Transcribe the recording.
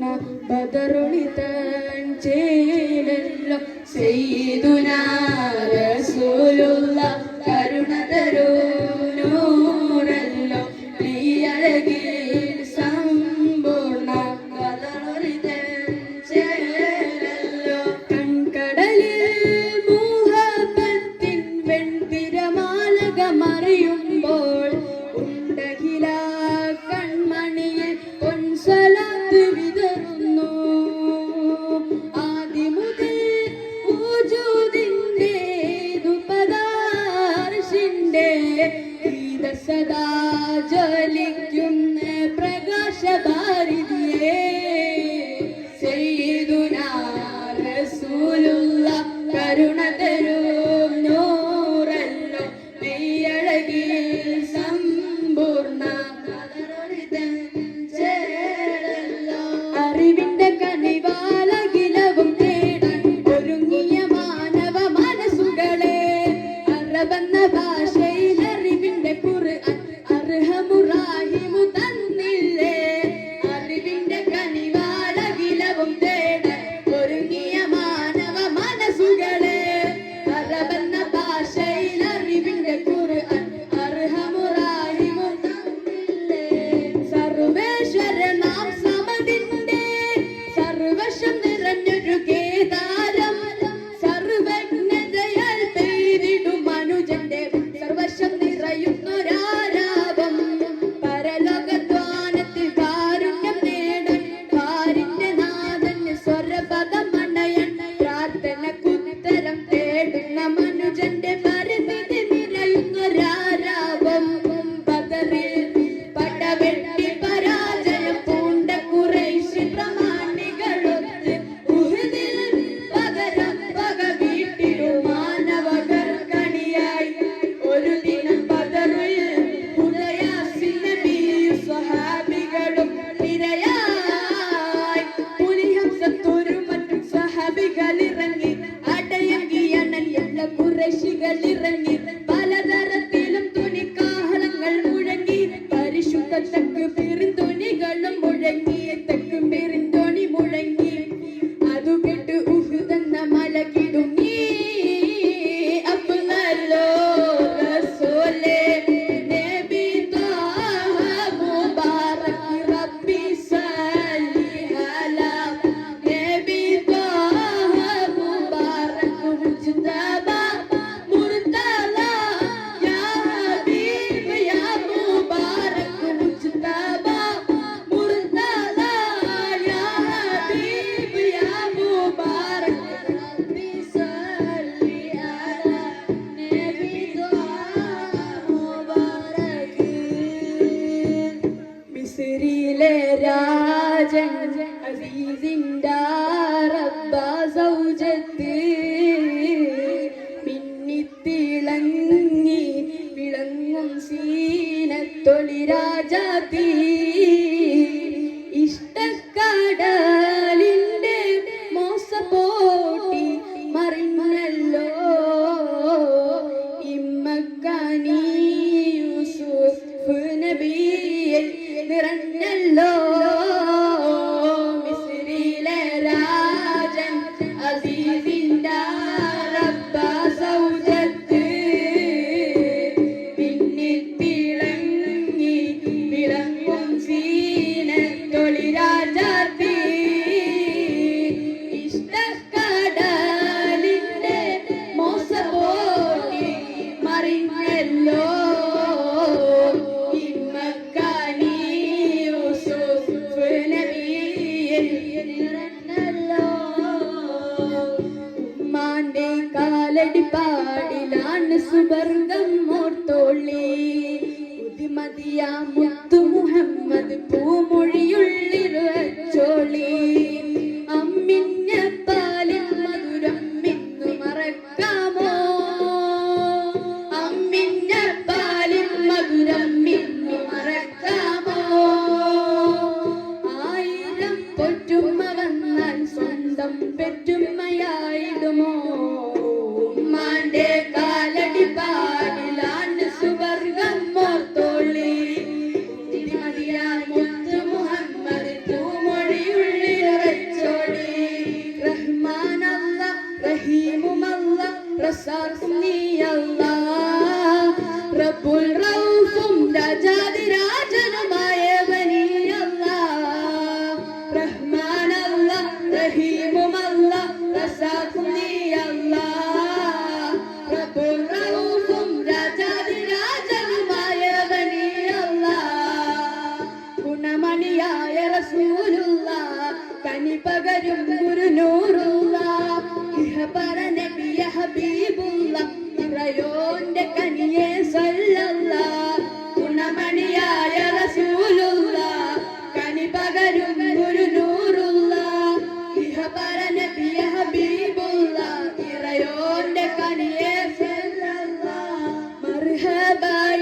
തന്ന ബദറുളി തൻ ചെയ്യലല്ലോ ചെയ്തുനാ റസൂലുള്ള. ജ്വലിക്കുന്ന പ്രകാശഭാ മുരശികൾ ഇറങ്ങി പലതര രാജൻ റബ്ബ സൗജത്ത്. മിന്നിത്തിളങ്ങി വിളങ്ങും സീനത്തൊളി രാജാത്തി Nadine. പാടിലാണ് സുവർഗം മോർത്തോളി. പുതിമതിയ മുത്തു മുഹമ്മദ് പൂമൊഴി റസാഖും നീ അല്ലാ. റബ്ബുൽ റൗഫും രാജാതിരാജനുമായവനീ അല്ലാ. റഹ്മാൻ അല്ലാ റഹീമും അല്ലാ റസാഖും നീ അല്ലാ. റബ്ബുൽ റൗഫും രാജാതിരാജനുമായവനീ അല്ലാ. ഗുണമണിയായ കനി പകരും ഗുരുനൂറുള്ള. ഇഹപര നബിയ ഹബീബുള്ള തുറയോന്റെ കനിയെ സല്ലല്ല. ഗുണമണിയായ റസൂലുള്ള കനി പകരും ഒരു നൂറുള്ള. ഇഹപര നബിയ ഹബീബുള്ള തുറയോന്റെ കനിയെ സല്ലല്ല. മർഹബായ